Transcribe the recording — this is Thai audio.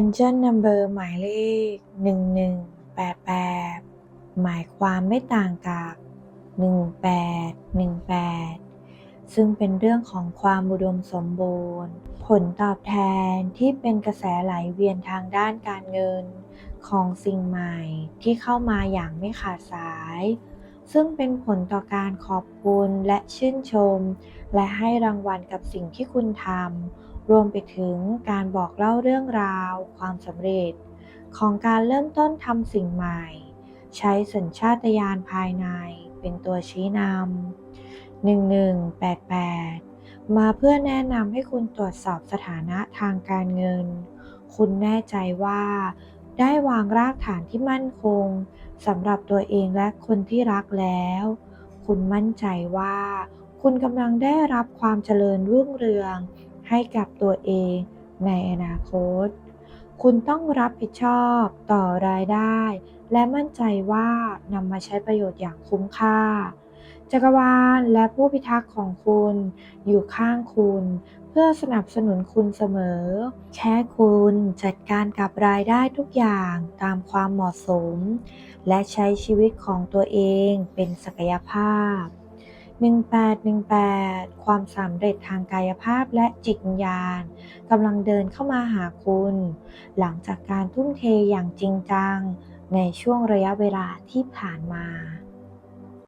Angel Number หมายเลข 1188 หมายความไม่ต่างกับ1818 ซึ่งเป็นเรื่องของความอุดมสมบูรณ์ ผลตอบแทนที่เป็นกระแสไหลเวียนทางด้านการเงินของสิ่งใหม่ที่เข้ามาอย่างไม่ขาดสาย ซึ่งเป็นผลต่อการขอบคุณและชื่นชม และให้รางวัลกับสิ่งที่คุณทำ รวมไปถึงการบอกเล่าเรื่องราว ความสำเร็จ ของการเริ่มต้นทำสิ่งใหม่ ใช้สัญชาตญาณภายในเป็นตัวชี้นำ 1188 มาเพื่อแนะนำให้คุณตรวจสอบสถานะทางการเงิน คุณแน่ใจว่า ได้วางรากฐานที่มั่นคงสำหรับตัวเองและคนที่รักแล้ว คุณมั่นใจว่า คุณกำลังได้รับความเจริญรุ่งเรือง ให้กับตัวเองในอนาคต คุณต้องรับผิดชอบต่อรายได้ และมั่นใจว่านำมาใช้ประโยชน์อย่างคุ้มค่า จักรวาลและผู้พิทักษ์ของคุณ อยู่ข้างคุณ เพื่อสนับสนุนคุณเสมอ แค่คุณจัดการกับรายได้ทุกอย่างตามความเหมาะสม และใช้ชีวิตของตัวเองเป็นศักยภาพ 1818 ความสำเร็จทางกายภาพและจิตวิญญาณกำลังเดินเข้ามาหาคุณ หลังจากการทุ่มเทอย่างจริงจัง ในช่วงระยะเวลาที่ผ่านมา